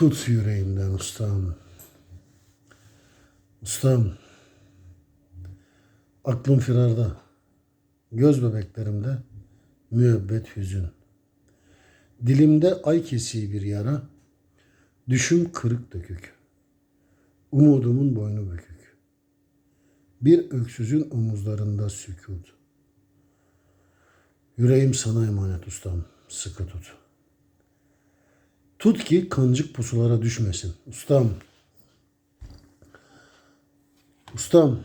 Tut yüreğimden ustam. Ustam. Aklım firarda. Göz bebeklerimde müebbet hüzün. Dilimde ay kesiği bir yara. Düşüm kırık dökük. Umudumun boynu bükük. Bir öksüzün omuzlarında sükut. Yüreğim sana emanet ustam. Sıkı tut. Tut ki kancık pusulara düşmesin. Ustam. Ustam.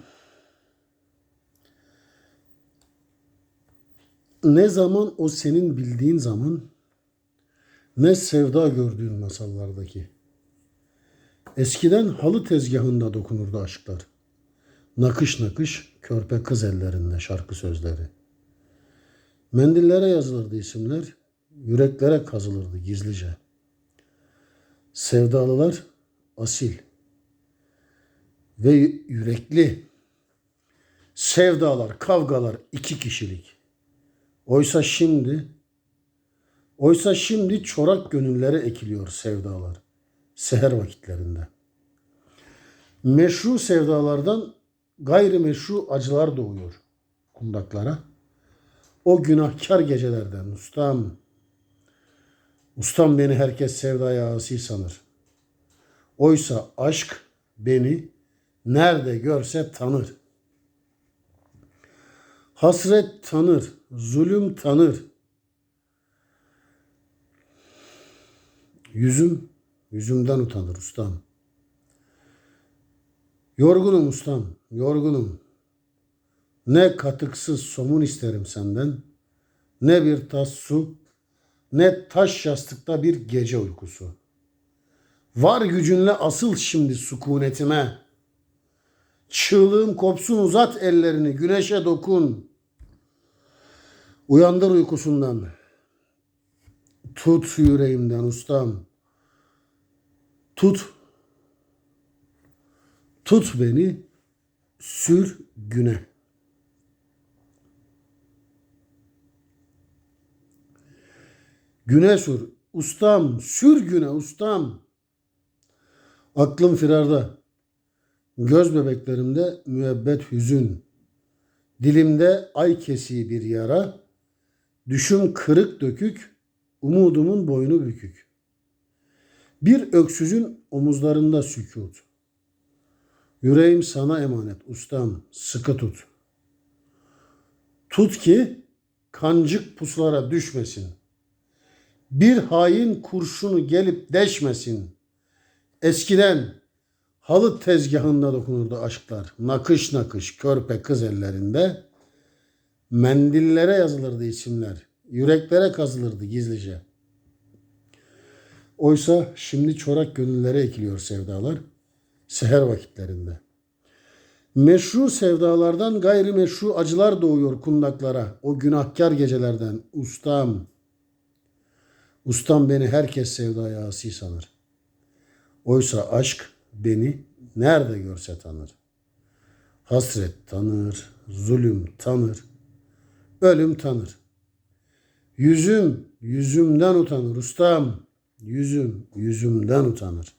Ne zaman o senin bildiğin zaman ne sevda gördüğün masallardaki. Eskiden halı tezgahında dokunurdu aşklar. Nakış nakış körpe kız ellerinde şarkı sözleri. Mendillere yazılırdı isimler, yüreklere kazılırdı gizlice. Sevdalılar asil ve yürekli. Sevdalar, kavgalar iki kişilik. Oysa şimdi oysa şimdi çorak gönüllere ekiliyor sevdalar seher vakitlerinde. Meşru sevdalardan gayrimeşru acılar doğuyor kundaklara. O günahkar gecelerden ustam, ustam beni herkes sevdaya asi sanır. Oysa aşk beni nerede görse tanır. Hasret tanır, zulüm tanır. Yüzüm, yüzümden utanır ustam. Yorgunum ustam, yorgunum. Ne katıksız somun isterim senden, ne bir tas su, ne taş yastıkta bir gece uykusu. Var gücünle asıl şimdi sükunetime. Çığlığım kopsun uzat ellerini, güneşe dokun. Uyandır uykusundan. Tut yüreğimden ustam. Tut. Tut beni sür güne. Güne sür. Ustam sür güne ustam. Aklım firarda. Göz bebeklerimde müebbet hüzün. Dilimde ay kesiği bir yara. Düşüm kırık dökük. Umudumun boynu bükük. Bir öksüzün omuzlarında sükut. Yüreğim sana emanet ustam sıkı tut. Tut ki kancık pusulara düşmesin. Bir hain kurşunu gelip deşmesin. Eskiden halı tezgahında dokunurdu aşklar. Nakış nakış körpe kız ellerinde. Mendillere yazılırdı isimler. Yüreklere kazılırdı gizlice. Oysa şimdi çorak gönüllere ekiliyor sevdalar seher vakitlerinde. Meşru sevdalardan gayrimeşru acılar doğuyor kundaklara. O günahkar gecelerden ustam. Ustam beni herkes sevdaya asi sanır. Oysa aşk beni nerede görse tanır. Hasret tanır, zulüm tanır, ölüm tanır. Yüzüm yüzümden utanır ustam. Yüzüm yüzümden utanır.